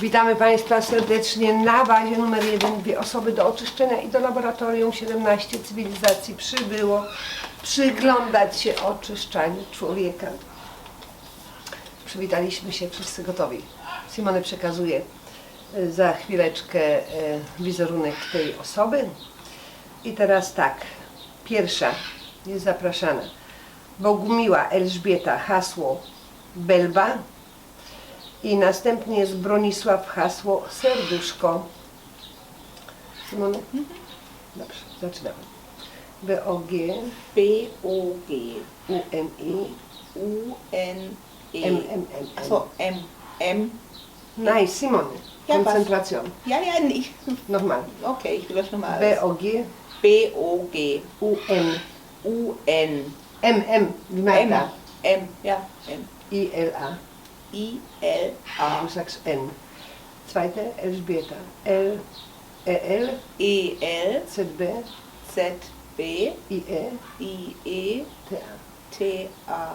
Witamy Państwa serdecznie na bazie numer 1. Dwie osoby do oczyszczenia i do laboratorium 17 cywilizacji przybyło przyglądać się oczyszczaniu człowieka. Przywitaliśmy się, wszyscy gotowi. Simone przekazuje za chwileczkę e, wizerunek tej osoby. I teraz tak, pierwsza jest zapraszana. Bogumiła Elżbieta, hasło Belba. I następnie jest Bronisław, hasło Serduszko. Simone? Dobrze, zaczynamy. B-O-G, B-O-G. U-M-I, U-N-E. M-M-M. Achso, M. M. Nice, Simone. Ja, was? Koncentracją. Ja, ja, nicht. Nochmal. Okay, ich will das nochmal. B-O-G, B-O-G. U-N, U-N. M-M, wie M. Marta. M. Ja, M. I-L-A. I-L-A. Du sagst N. Zweite Elisbeta. L, E, L. E, L. Z, B. Z, B. I, E. I, E. T, A. T, A.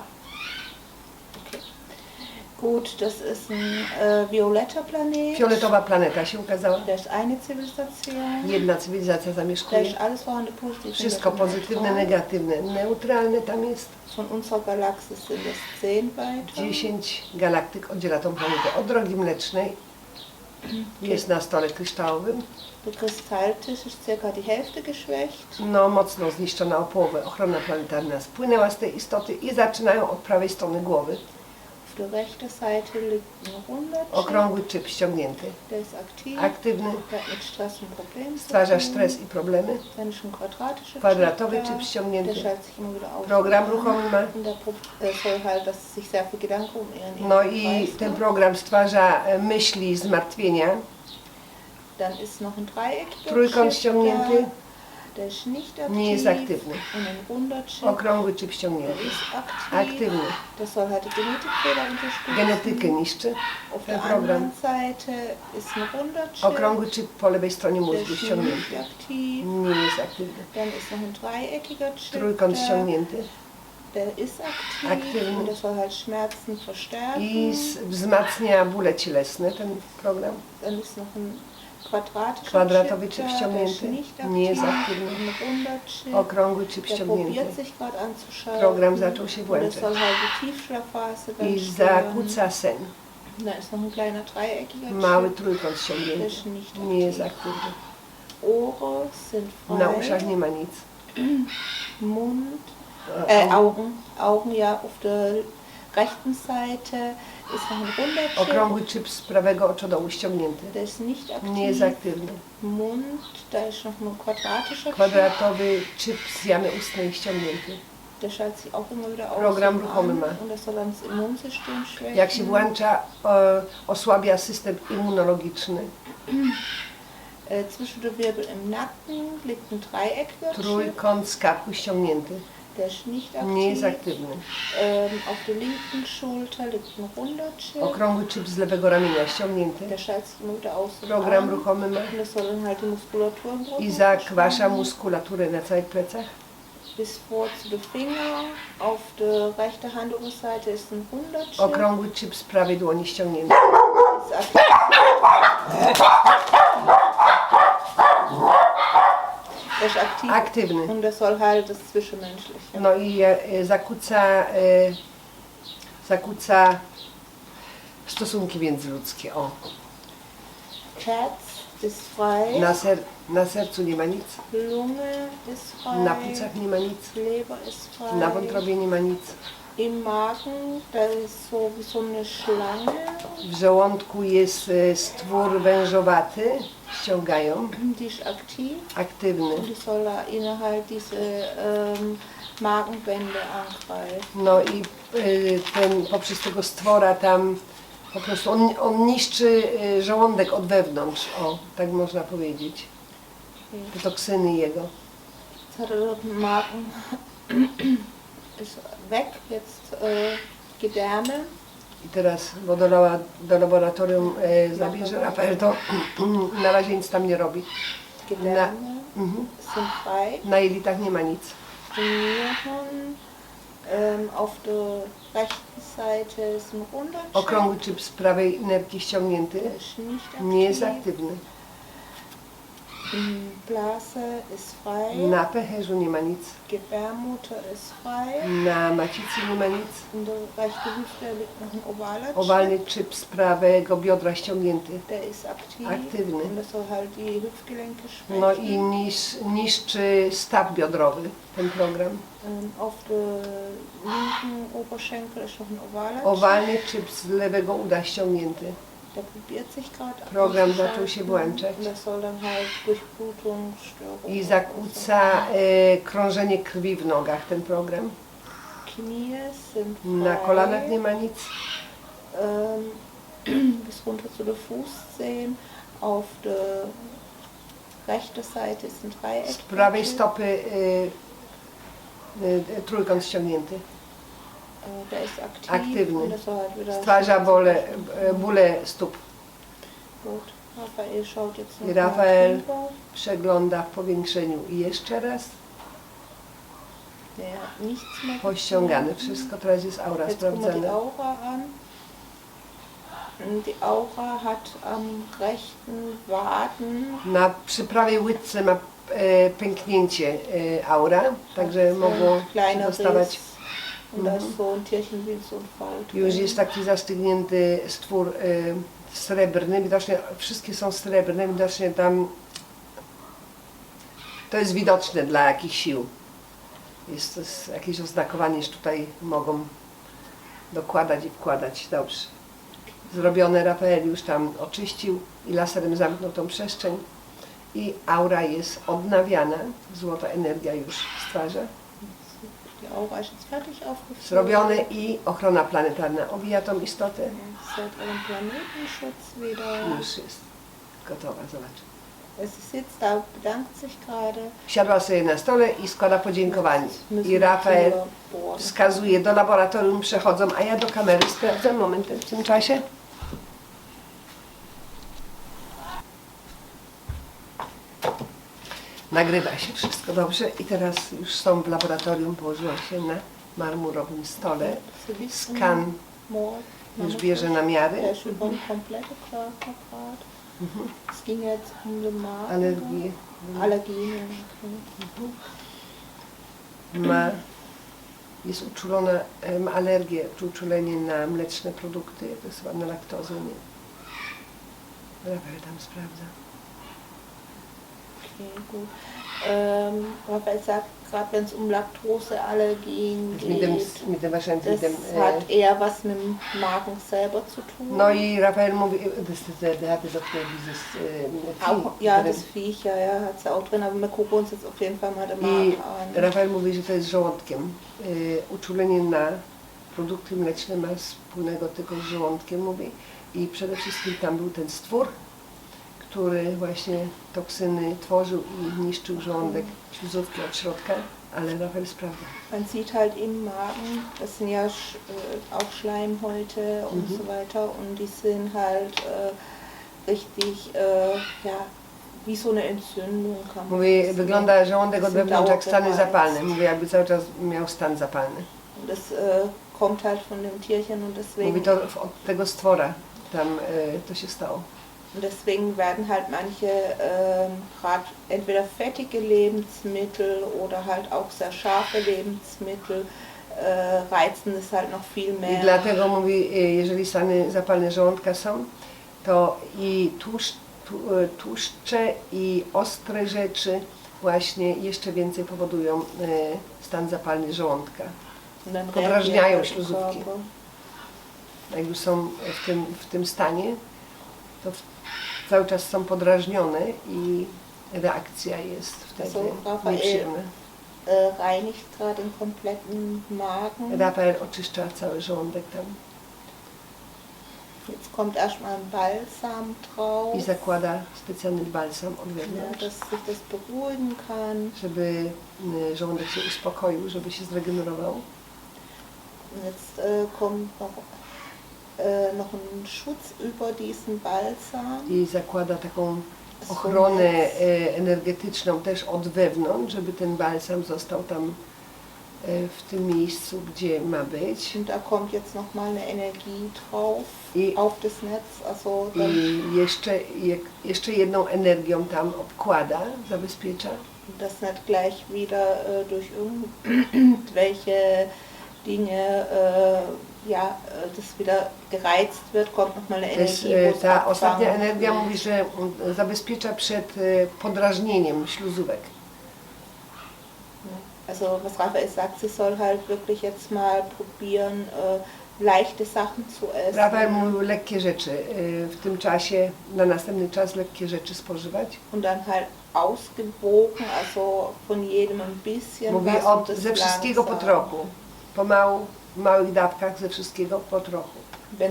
Gut, das ist ein äh, violetter Planet. Fioletowa planeta się ukazała. Da ist eine Zivilisation. Jedna cywilizacja Da zamieszkuje. ist alles vorhanden positiv. Wszystko pozytywne, negatywne, neutralne tam jest. Von unserer Galaxie sind es zehn weiter. 10 galaktyk oddziela tą planetę od drogi mlecznej. Jest na stole kryształowym. Der Kristalltisch ist circa die Hälfte geschwächt. No, mocno zniszczona o połowę. Ochrona planetarna spłynęła z tej istoty i zaczynają od prawej strony głowy. Auf der rechten Seite liegt ein runder Chip. Okrągły czyp ściągnięty. Der ist aktiv. Aktywny. Der hat mit Stress und Problemen zu Stwarza tun. stres i problemy. Dann ist ein quadratischer Kwadratowy Chip da. Chip Der ściągnięty. schaltet sich immer wieder auf. Program ruchomy ma. Und der Pro- äh, soll halt, dass sie sich sehr viel Gedanken um ihren No inneren i Kreis ten program stwarza e, myśli zmartwienia. Dann ist noch ein dreieckiger Trójkąt Chip ściągnięty. Nie jest aktywny. Okrągły ist aktiv. Aktywny. Genetykę niszczy. Ten program. Okrągły czyp po lewej stronie mózgu ściągnięty. Nie jest aktywny. Trójkąt ściągnięty. Der ist aktiv. Aktywny. I wzmacnia bóle cielesne ten program. Kwadratowy ściągnięty. nicht aktiv. Nie jest aktywny. Okrągły gerade anzuschalten. Program zaczął się włączać. I zakłóca sen. Dreieckiger Mały trójkąt ściągnięty. Nie jest aktywny. Na uszach nie ma nic. Mund, E, äh, Augen, Augen ja auf der rechten Seite ist noch ein runder Chip. Okrągły czyp z prawego oczodołu ściągnięty. Der ist nicht aktiv. Nie jest aktywny. Mund, da ist noch ein quadratischer Chip. Kwadratowy czyp z jamy ustnej ściągnięty. Der schaltet sich auch immer wieder aus Program ruchomy ma. und das soll dann das Immunsystem schwächen. Jak się włącza, e, osłabia system immunologiczny. Äh, zwischen den Wirbel im Nacken liegt ein Chip. Trójkąt z karku ściągnięty. Ist nicht aktiv. Nie jest aktywny. Ähm, auf der linken Schulter liegt ein runder Chip. Okrągły czyp z lewego ramienia ściągnięty. Der aus Program an. ruchomy ma. Das soll dann halt die Muskulatur im Rücken I zakwasza entspannen. muskulaturę na całych plecach. Bis vor zu den Finger. Auf der rechten Handoberseite ist ein runder Chip. Okrągły czyp z prawej dłoni ściągnięty. Ist aktiv. Der ist aktiv. Aktywny. Und das soll halt das Zwischenmenschliche. No i e, zakłóca, e, zakłóca stosunki międzyludzkie. O, Herz ist frei. na, ser, na sercu nie ma nic, Lunge ist frei. na płucach nie ma nic, Leber ist frei. na wątrobie nie ma nic, Im Magen, da ist so so eine Schlange. w żołądku jest e, stwór wężowaty, ściągają, Die ist aktiv. aktywny. Und die soll da innerhalb diese ähm, Magenwände angreifen. No i e, ten, poprzez tego stwora tam po prostu on, on niszczy e, żołądek od wewnątrz, o, tak można powiedzieć. Te toksyny jego. Jetzt hat er den Magen ist weg, jetzt äh, Gedärme. I teraz, bo do, laba- do laboratorium e, zabierze Rafael, to na razie nic tam nie robi. Gedärme Mhm. sind frei. Na jelitach nie ma nic. Die Nieren Ähm, auf der rechten Seite ist ein runder Chip. Okrągły chip z prawej energii ściągnięty ist nicht nie jest aktywny. Blase ist frei. Na pęcherzu nie ma nic. Gebärmutter ist frei. Na macicy nie ma nic. In der rechten Hüfte liegt noch ein ovaler Chip. Owalny chip z prawego biodra ściągnięty. Der ist aktiv. Aktywny. Und das soll halt die Hüftgelenke schwächen. No i nisz, niszczy staw biodrowy ten program. Ähm, auf der linken Oberschenkel ist noch ein ovaler Chip. Owalny chip z lewego uda ściągnięty. Der probiert sich gerade Program zaczął się włączać. Und das soll dann halt Durchblutungsstörungen I zakłóca e, krążenie krwi w nogach ten program. Knie sind frei. Na kolanach nie ma nic. bis runter zu den Fußzehen. Auf der rechten Seite ist ein Dreieck. Z prawej stopy e, e, trójkąt ściągnięty. Der ist aktiv. Aktywny. Und das soll halt wieder Stwarza bole, bóle stóp. Gut. Raphael schaut jetzt noch I mal Raphael drüber. przegląda w powiększeniu i jeszcze raz. Der hat nichts mehr. Pościągane wszystko, teraz jest aura Jetzt gucken wir die sprawdzana. Aura an. Und Die Aura hat am rechten Waden Na, przy prawej łydce ma e, pęknięcie e, aura, także mogło się kleiner dostawać. Riss. Und da ist so ein Tierchen wie so ein V. Już jest taki zastygnięty stwór e, srebrny, widocznie wszystkie są srebrne, widocznie tam to jest widoczne dla jakichś sił. Jest jest jakieś oznakowanie, że tutaj mogą dokładać i wkładać. Dobrze. Zrobione Rafael już tam oczyścił i laserem zamknął tą przestrzeń i aura jest odnawiana, złota energia już stwarza. Jetzt fertig aufgeführt. Zrobione i ochrona planetarna obija tą istotę. Seit ihrem Planetenschutz wieder. Już jest gotowa, zobacz. Es sitzt da, bedankt sich gerade. Siadła sobie na stole i składa podziękowanie. I Rafael wskazuje do laboratorium, przechodzą, a ja do kamery sprawdzam moment w tym czasie. Nagrywa się wszystko dobrze i teraz już są w laboratorium, położyła się na marmurowym stole. Skan już bierze namiary. Magen. Alergie ma, jest uczulona, e, ma alergię czy uczulenie na mleczne produkty, to jest chyba na laktozę, nie? Rafael tam sprawdza. Gut. Ähm, Raphael sagt gerade, wenn es um Laktoseallergien Mit dem, geht, mit dem wahrscheinlich das mit dem, e, hat eher was mit dem Magen selber zu tun. no i Rafael mówi, e, das der, der hatte doch dieses e, auch, ja, drin. das Viech, ja, ja, hat sie auch drin, aber wir gucken uns jetzt auf jeden Fall mal den I Magen an. Rafael mówi, że to jest żołądkiem. E, uczulenie na produkty mleczne ma wspólnego tylko z żołądkiem, mówi. I przede wszystkim tam był ten stwór, który właśnie toksyny tworzył i niszczył żołądek, śluzówki od środka, ale Rafael sprawdza. Man sieht halt im Magen, das sind ja äh, auch Schleimhäute und Mhm. so weiter und die sind halt äh, richtig, äh, ja, wie so eine Entzündung kann man Mówi, sagen. wygląda żołądek od wewnątrz jak stany zapalne. Mówi, jakby cały czas miał stan zapalny. Das äh, kommt halt von dem Tierchen und deswegen, Mówi, to od tego stwora tam e, to się stało. Und deswegen werden halt manche ähm, gerade entweder fettige Lebensmittel oder halt auch sehr scharfe Lebensmittel äh, reizen es halt noch viel I mehr. dlatego mówi, e, jeżeli stany zapalne żołądka są, to i tłuszcz, e, tłuszcze i ostre rzeczy właśnie jeszcze więcej powodują e, stan zapalny żołądka. Podrażniają śluzówki. Jak już są w tym, w tym stanie, to cały czas są podrażnione i reakcja jest wtedy So, nieprzyjemna. äh, reinigt gerade den kompletten Magen. Rafael oczyszcza cały żołądek tam Jetzt kommt erstmal ein Balsam drauf, i zakłada specjalny balsam od ja, wewnątrz, dass sich das beruhigen kann. żeby y, żołądek się uspokoił, żeby się zregenerował. Jetzt äh, kommt noch, noch ein Schutz über diesen Balsam. I zakłada taką ochronę e, energetyczną też od wewnątrz, żeby ten balsam został tam e, w tym miejscu, gdzie ma być. Und da kommt jetzt nochmal eine Energie drauf, I, auf das Netz. Also i jeszcze, je- jeszcze jedną energią tam obkłada, zabezpiecza. das nicht gleich wieder äh, durch irgendwelche Dinge, äh, ja, äh, das wieder gereizt wird, kommt nochmal eine Energie, e, ta ostatnia energia mówi, że mm, zabezpiecza przed e, podrażnieniem śluzówek. Also was Raphael sagt, sie soll halt wirklich jetzt mal probieren, äh, leichte Sachen zu essen. Rafael mówił lekkie rzeczy e, w tym czasie, na następny czas lekkie rzeczy spożywać. Und dann halt ausgewogen, also von jedem ein bisschen Mówi was od, das ze wszystkiego po langsam. trochu. Pomału, małych dawkach, ze wszystkiego po trochu.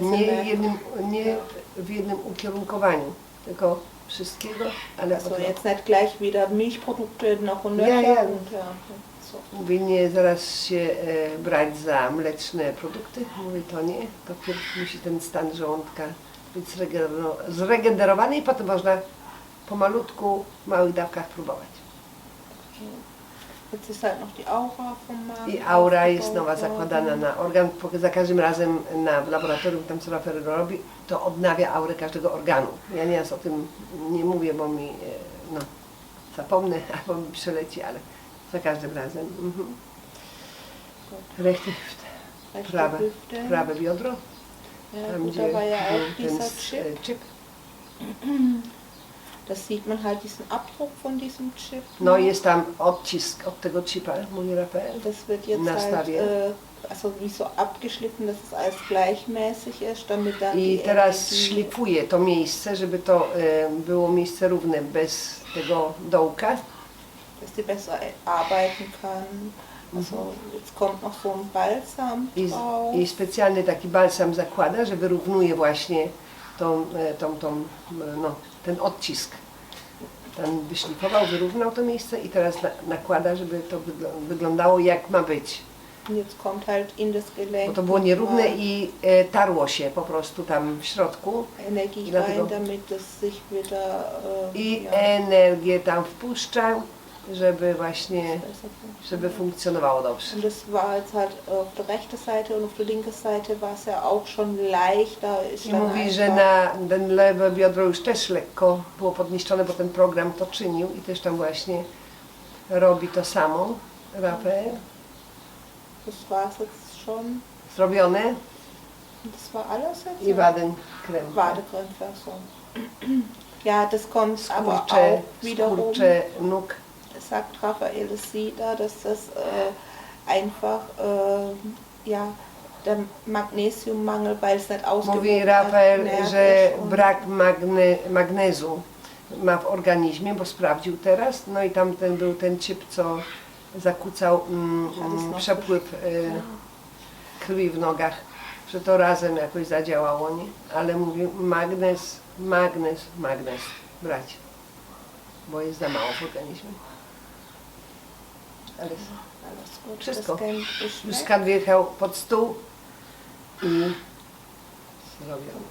Nie, jednym, nie w jednym ukierunkowaniu, tylko wszystkiego, ale po also trochu. jetzt nicht gleich wieder Milchprodukte noch und Ja, ja. und ja, so. Mówi nie zaraz się e, brać za mleczne produkty. Mówi to nie. To pierw musi ten stan żołądka być zregenero- zregenerowany i potem można pomalutku, w małych dawkach próbować. Jetzt ist halt noch die Aura vom Magen. I aura jest nowa zakładana na organ. Po- Za każdym razem na w laboratorium, tam co Rafael robi, to odnawia aurę każdego organu. Ja nieraz o tym nie mówię, bo mi e, no, zapomnę albo mi przeleci, ale za każdym razem. Mhm. Rechte Hüfte, Rechte prawe, Hüfte. prawe biodro. Ja, Tam gut, gdzie da war ja auch ten dieser s- Chip. e, chip. Das sieht man halt diesen Abdruck von diesem Chip. No ne? jest tam odcisk od tego chipa, mówi Rafael. Das wird jetzt Na halt stawie. äh, also wie so abgeschliffen, dass es alles gleichmäßig ist, damit dann I die teraz Energie- szlifuje to miejsce, żeby to e, było miejsce równe bez tego dołka. dass die besser arbeiten kann. Also jetzt kommt noch so ein Balsam I, drauf. I specjalny taki balsam zakłada, że wyrównuje właśnie tą, e, tą, tą, e, no, ten odcisk. Ten wyszlifował, wyrównał to miejsce i teraz na, nakłada, żeby to wygl- wyglądało jak ma być. Jetzt kommt halt in das Gelenk Bo to było nierówne i e, tarło się po prostu tam w środku. Energie i dlatego- rein, damit es sich wieder äh, I ja, energię tam wpuszcza, żeby właśnie, żeby funkcjonowało dobrze. Und das war jetzt halt auf der rechten Seite und auf der linken Seite war es ja auch schon. Ist I dann mówi, że einfach- na ten lewe biodro już też lekko było podniszczone, bo ten program to czynił i też tam właśnie robi to samo. Rafael. Das war es jetzt schon. Zrobione Und Das war alles jetzt? i waden krem. So. Ja, das kommt aber Skurcze, auch wiederum, skurcze nóg. Sagt Raphael Sieder, dass das äh, einfach äh, ja, der Magnesiummangel, weil es nicht ausgewogen Mówi Rafael, że brak magne, magnezu ma w organizmie, bo sprawdził teraz. No i tam ten był ten chip, co zakłócał mm, mm, przepływ y, krwi w nogach, że to razem jakoś zadziałało, nie? Ale mówił magnez, magnez, magnez brać, bo jest za mało w organizmie. Ale Wszystko. skat wjechał pod stół i zrobiony.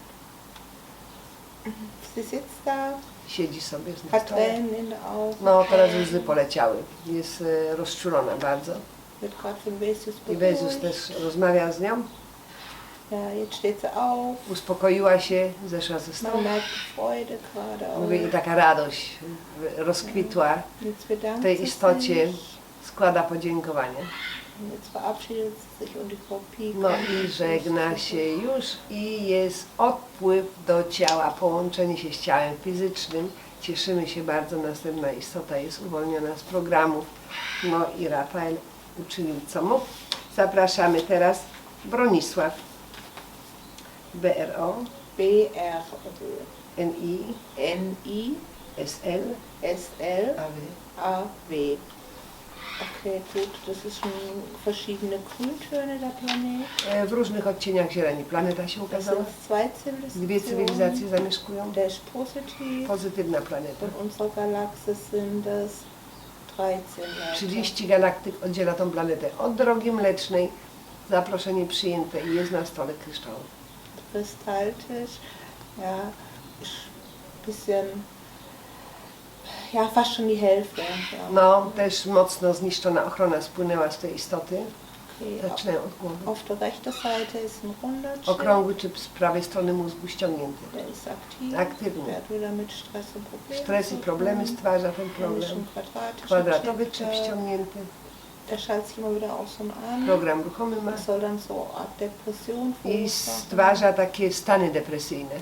Da, Siedzi sobie z hat stole. Tränen in den Augen. No teraz łzy poleciały. Jest e, rozczulona bardzo. Wird gerade von Vesius I Bezus beruhigt. też rozmawia z nią. Ja, jetzt steht sie auf. Uspokoiła się, zeszła ze stołu. Man merkt die Freude gerade auch. Mówi i taka radość e, rozkwitła Jetzt bedankt w tej sie istocie. sich. Składa podziękowanie. No i żegna się już i jest odpływ do ciała, połączenie się z ciałem fizycznym. Cieszymy się bardzo, następna istota jest uwolniona z programów. No i Rafael uczynił co mógł. Zapraszamy teraz Bronisław. BRO, B-R NI, N-I SL, S-L AW. A-W. W różnych odcieniach zieleni planeta się ukazała. Dwie cywilizacje zamieszkują. Pozytywna planeta. In unserer Galaxie sind es 13 Leute. 30 galaktyk oddziela tą planetę od drogi mlecznej. Zaproszenie przyjęte i jest na stole kryształu. Kristalltisch. Ja, bisschen ja, fast schon die Hälfte. Ja. No, też mocno zniszczona ochrona spłynęła z tej istoty. Okay. Zaczynają od głowy. Auf der rechten Seite ist ein runder Chip. Okrągły chip z prawej strony mózgu ściągnięty. Der ist aktiv. Aktywny. Der hat wieder mit Stress und Problemen Stres i problemy tun. stwarza ten problem. Kwadratowy Chip, ściągnięty. der schaltet sich immer wieder an. Program ruchomy ma Das soll dann so Art Depression i stwarza takie stany depresyjne.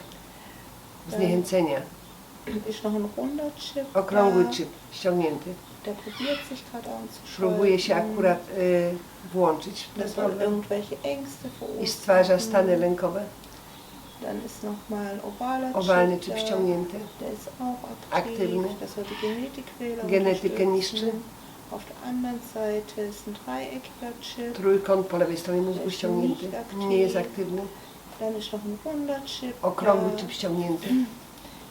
Zniechęcenia. Noch ein runder Chip. Okrągły chip ściągnięty. Der probiert sich gerade. Próbuje się akurat y, włączyć w ten irgendwelche Ängste i stwarza stany lękowe. Dann ist nochmal ein ovaler Owalny Chip. ściągnięty. Der ist auch. Aktywny. Das soll die Genetykę niszczy. Auf der anderen Seite ist ein dreieckiger Chip. Trójkąt po lewej stronie mózgu ściągnięty. Nie jest aktywny. Dann ist noch ein runder Chip. Okrągły chip ściągnięty.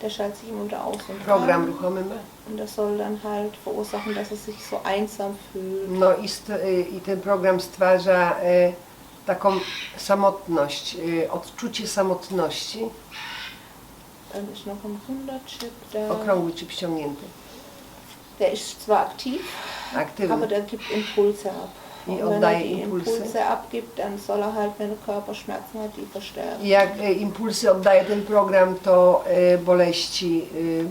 Der schaltet sich immer unter aus und Program an. ruchomy ma. Und das soll dann halt verursachen, dass es sich so einsam fühlt. No i, st- y, i ten program stwarza y, taką samotność, y, odczucie samotności. Dann ist noch ein runder Chip da. Okrągły chip ściągnięty. Der ist zwar aktiv, aber Aktywny. der gibt Impulse ab. I oddaje impulsy. Impulse abgibt, dann soll er halt, wenn er Körperschmerzen hat, die verstärken. Jak y, impulsy oddaje ten program, to y, boleści, y,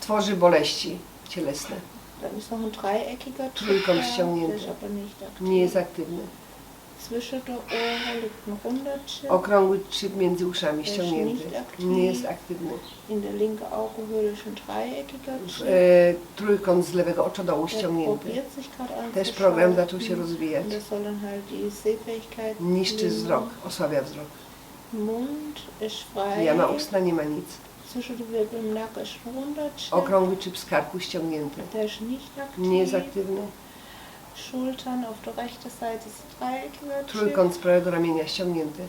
tworzy boleści cielesne. Dann ist noch ein dreieckiger Trójkąt der ściągnięty. ist aber nicht aktiv. Nie jest aktywny. Liegt ein runder Chip. Okrągły chip między uszami ściągnięty. Nie jest aktywny. In der linken Augenhöhle ein dreieckiger trójkąt z lewego oczodołu Der ściągnięty. Też program zaczął się rozwijać. Niszczy nehmen. wzrok, osłabia wzrok. Mund ist frei. Jama ustna nie ma nic. Okrągły chip z karku ściągnięty. Nie jest aktywny. Schultern auf der rechten Seite ist. Trójkąt z prawego ramienia ściągnięty.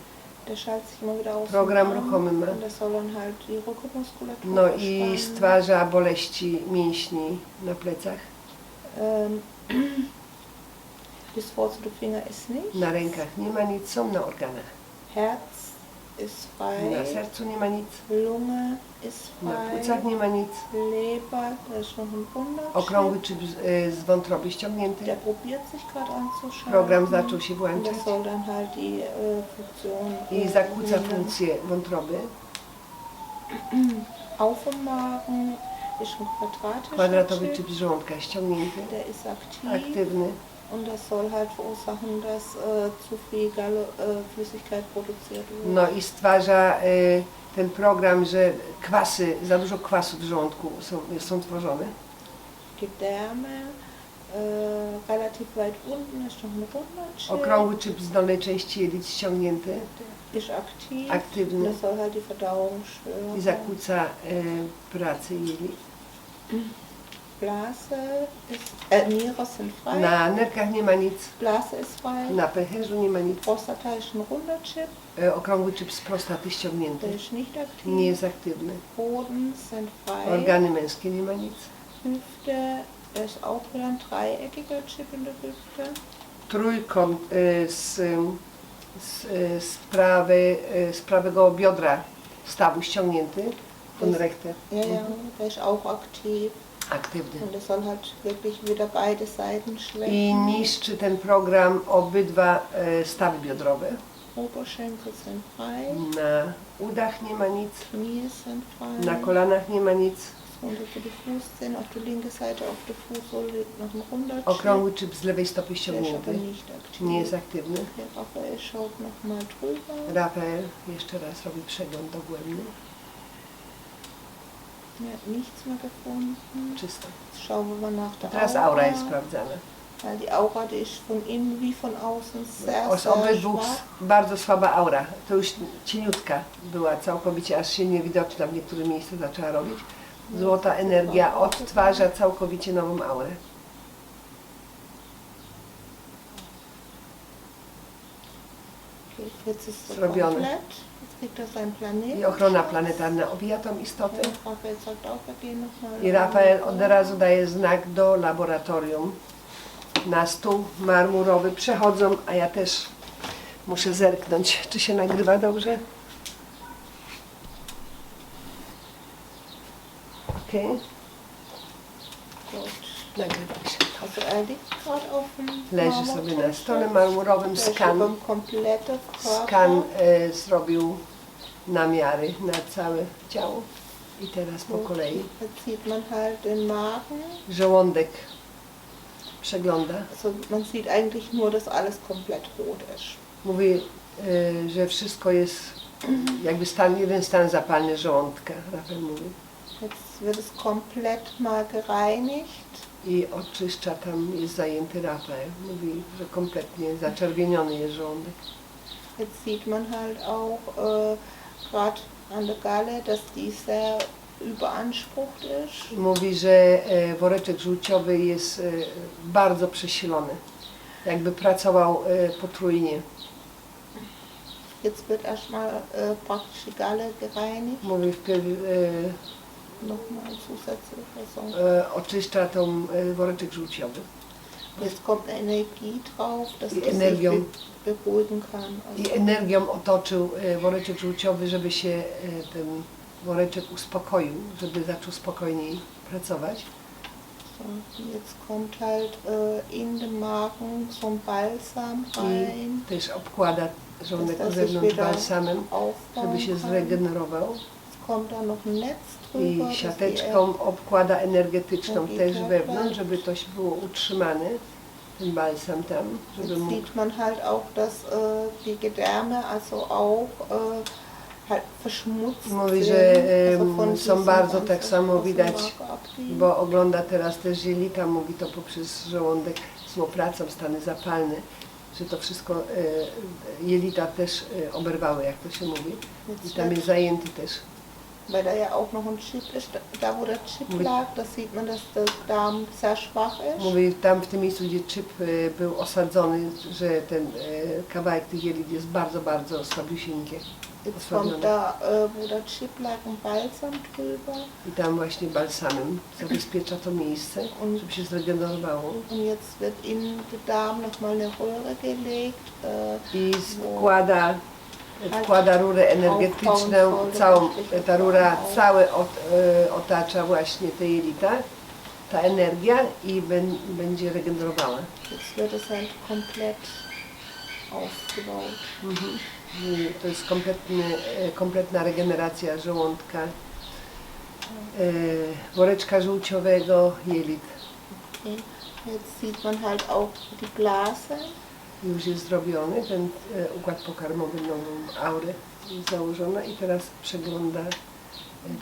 Der sich immer wieder aus. Program und an. ruchomy ma. Und das soll dann halt die Rückenmuskulatur No i stwarza boleści mięśni na plecach. Ähm, das Wort zu den Finger ist nicht. Na rękach nie ma nic, są na organach. Herz Na sercu nie ma nic, Lunge na płucach nie ma nic. Leber, da ist noch ein. Okrągły chip z, y, z wątroby ściągnięty. Der probiert sich gerade. Program zaczął się Und włączać das soll dann halt die äh, Funktion i zakłóca funkcję wątroby. Auf dem Magen ist ein quadratischer Kwadratowy chip z żołądka ściągnięty, Der ist aktiv. aktywny. Und das soll halt verursachen, dass äh, zu viel Galle, äh, Flüssigkeit produziert wird. No i stwarza y, ten program, że kwasy, za dużo kwasu w żołądku są, są tworzone. Gedärme, äh, relativ weit unten ist noch. Okrągły chip z dolnej części jelit ściągnięty ist aktiv. Aktywny. Das soll halt die Verdauung stören. i zakłóca y, pracę jelit. Blase ist, äh, Niere sind frei. Na nerkach nie ma nic, Blase ist frei. na pęcherzu nie ma nic. Prostata ist ein runder Chip. Y, okrągły chip z prostaty Der ściągnięty, ist nicht aktiv. nie jest aktywny. Hoden sind frei. Organy męskie nie ma nic. Hüfte, ist auch wieder ein dreieckiger Chip in der Hüfte. Trójkąt y, z, z, y, z, prawej, y, z prawego biodra stawu ściągnięty, von rechte, Ja, ja, der ist auch aktiv. Aktywny. I niszczy ten program obydwa y, stawy biodrowe. Na udach nie ma nic, na kolanach nie ma nic. Okrągły czyp z lewej stopy ściągnięty, nie jest aktywny. Rafael jeszcze raz robi przegląd dogłębny, Hat nichts mehr gefunden. czysto. Schauen wir mal nach der Teraz Aura. jest sprawdzana. Weil die Aura, die ist von innen wie von außen sehr, Z sehr obydwu schwach. bardzo słaba aura. To już cieniutka była całkowicie, aż się niewidoczna w niektórych miejscach zaczęła robić. Złota energia odtwarza całkowicie nową aurę. Okay, jetzt ist es Zrobione. komplett. I ochrona planetarna obija tą istotę. I Rafael od razu daje znak do laboratorium. Na stół marmurowy przechodzą, a ja też muszę zerknąć, czy się nagrywa dobrze. Ok. Gut. Nagrywa się. Leży sobie na stole marmurowym skan. Skan e, zrobił namiary na całe ciało. I teraz po kolei Jetzt sieht man halt den Magen. żołądek przegląda. Also man sieht eigentlich nur, dass alles komplett rot ist. Mówi, e, że wszystko jest jakby stan, jeden stan zapalny żołądka, Rafael mówi. Jetzt wird es komplett mal gereinigt. I oczyszcza, tam jest zajęty Rafael. Mówi, że kompletnie zaczerwieniony jest żołądek. Jetzt sieht man halt auch äh, gerade an der Galle, dass die sehr überansprucht ist. Mówi, że e, woreczek żółciowy jest e, bardzo przesilony. Jakby pracował e, potrójnie. Jetzt wird erstmal äh, praktisch die Galle gereinigt. Mówi, wpierw e, Nochmal zusätzlich. Also e, oczyszcza tą e, woreczek żółciowy. Jetzt kommt Energie drauf, dass Die das sich Energią. be beruhigen kann. I Also, energią otoczył e, woreczek żółciowy, żeby się e, ten woreczek uspokoił, żeby zaczął spokojniej pracować. so, jetzt kommt halt äh, in den Magen so ein Balsam rein, I też obkłada żołądek od er sich zewnątrz balsamem, aufbauen żeby się kann. zregenerował. Kommt da noch ein Netz I drüber, dass die siateczką obkłada energetyczną też wewnątrz, żeby to było utrzymane, ten balsam żeby Jetzt sieht man halt auch, dass äh, die Gedärme also auch äh, halt verschmutzt Mówi, że em, są bardzo tak samo widać, bo ogląda teraz też zielika, mówi to poprzez żołądek z łoprawcą, stany zapalne, że to wszystko e, jelita też e, oberwały, jak to się mówi. I tam jest zajęty też. Weil da ja auch noch ein Chip ist, da- wo der Chip lag, sieht man, dass der Darm sehr schwach ist. Mówi tam w tym miejscu, gdzie czyp e, był osadzony, że ten e, kawałek tych jelit jest bardzo, bardzo słabiusieńkie. Jetzt kommt osłabiony. da, äh, wo der Chip lag, ein Balsam drüber. I tam właśnie balsamem zabezpiecza to miejsce, żeby się zregenerowało. Und jetzt wird in den Darm nochmal eine Röhre gelegt. Äh, I składa, wkłada rurę energetyczną, całą, ta rura całe ot, e, otacza właśnie te jelita, ta energia i ben, będzie regenerowała. jetzt wird es halt komplett aufgebaut. Mhm. To jest kompletny, e, kompletna regeneracja żołądka, e, woreczka żółciowego, jelit. Okay. Jetzt sieht man halt auch die Blase. Już jest zrobiony, ten e, układ pokarmowy, nową aurę założona i teraz przegląda e,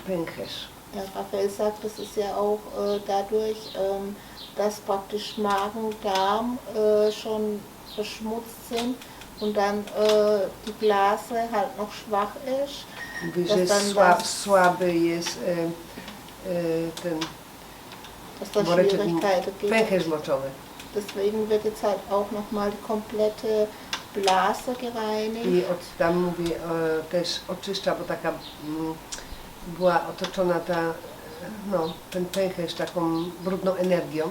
pęcherz. Ja, Raphael sagt, das ist ja auch äh, dadurch, ähm, dass praktisch Magen, Darm äh, schon verschmutzt sind und dann äh, die Blase halt noch schwach ist. Mówi, że tam sła, was- słaby jest e, e, ten dass da Schwierigkeiten gibt. pęcherz moczowy. Deswegen wird jetzt halt auch nochmal die komplette Blase gereinigt. I od, tam mówi e, też oczyszcza, bo taka mm, była otoczona ta, e, no, ten pęcherz taką brudną energią.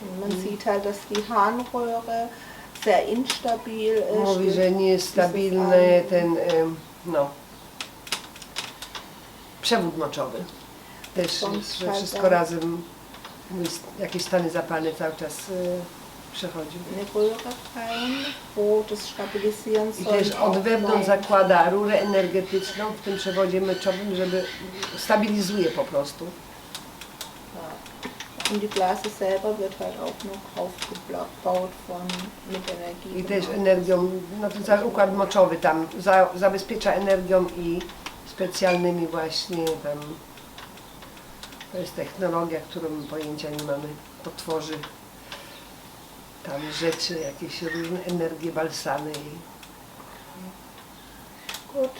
Und Man sieht halt, dass die Harnröhre sehr instabil ist. Mówi, że nie jest stabilny ten, em, no, przewód moczowy. Też że wszystko razem, mówi, jakieś stany zapalne cały czas przechodzi. eine Röhre rein, wo das stabilisieren I też od wewnątrz zakłada rurę energetyczną w tym przewodzie meczowym, żeby stabilizuje po prostu. Ja. Und die Blase selber wird halt auch noch aufgebaut von, mit Energie. I też energią, no ten cały układ moczowy tam za, zabezpiecza energią i specjalnymi właśnie tam, to jest technologia, którą pojęcia nie mamy, to tworzy tam rzeczy, jakieś różne energie, balsamy Gut,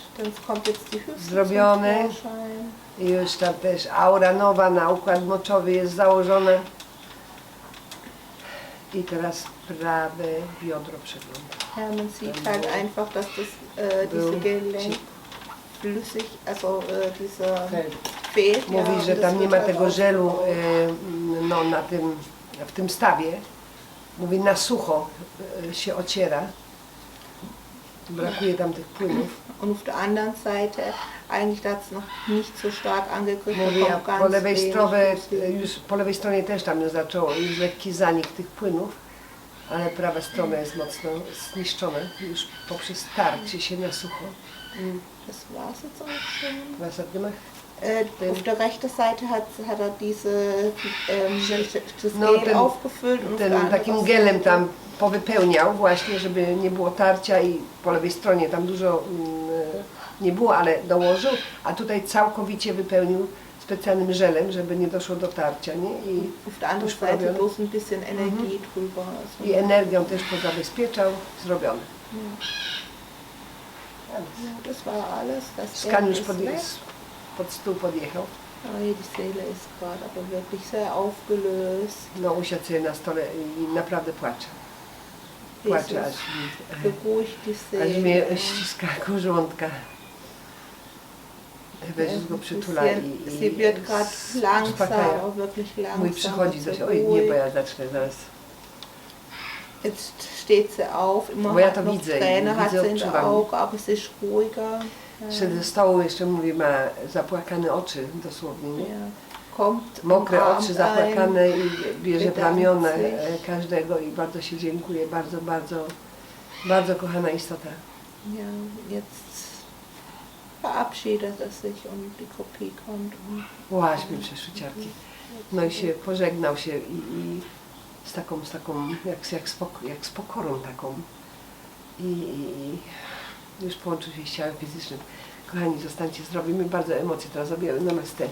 Zrobione. zum Vorschein. i już tam też aura nowa na układ moczowy jest założona. I teraz prawe biodro przegląda. Ja, man sieht halt einfach, dass das, äh, diese Gelenk flüssig, also äh, dieser Feld. Mówi, że das tam nie ma tego żelu e, no, na tym, w tym stawie. Mówi, na sucho e, się ociera. Brakuje tam tych płynów. Und auf der anderen Seite eigentlich da es noch nicht so stark angegriffen. Kommt a po lewej, stronie, już po lewej stronie też tam zaczęło już lekki zanik tych płynów, ale prawa strona jest mocno zniszczona już poprzez tarcie się na sucho. Das war es jetzt auch schon. Was hat gemacht? Äh, auf der rechten Seite hat, hat er diese, ähm, das No, Gel ten- aufgefüllt und Ten takim gelem tam powypełniał właśnie, żeby nie było tarcia i po lewej stronie tam dużo mm, nie było, ale dołożył, a tutaj całkowicie wypełnił specjalnym żelem, żeby nie doszło do tarcia, nie? I, Auf der anderen Seite bloß ein bisschen Energie drüber. I energią też pozabezpieczał, zrobione. ja, das war alles. Das Skan już ist pod, stół podjechał. Hier die Seele ist gerade aber wirklich sehr aufgelöst. No usiadł sobie na stole i naprawdę płacze. Płacze aż, die aż Seele. mnie ściska korzonka. Jezus go przytula i, i Sie wird gerade langsam, uspokaja. aber wirklich langsam. Mój przychodzi coś, oj nie, bo ja zacznę zaraz. Jetzt steht sie auf, immer Bo ja to noch widzę i Tränen hat widzę, sie in den odczuwam. Augen, aber sie ist ruhiger. Szedł do stołu, jeszcze mówi, ma zapłakane oczy dosłownie, nie? Ja. Kommt, Mokre oczy zapłakane i bierze Wydaje się. e, każdego i bardzo się dziękuję, bardzo, bardzo, bardzo kochana istota. Ja, jetzt verabschiedet er sich und die Kopie kommt. Und Łaźmy przeszły ciarki. No i się pożegnał się i, i z taką, z taką, jak, jak, spok, jak z pokorą taką. I, i, już połączył się z ciałem fizycznym. Kochani, zostańcie zdrowi. Mi bardzo emocje teraz objęły. Namaste.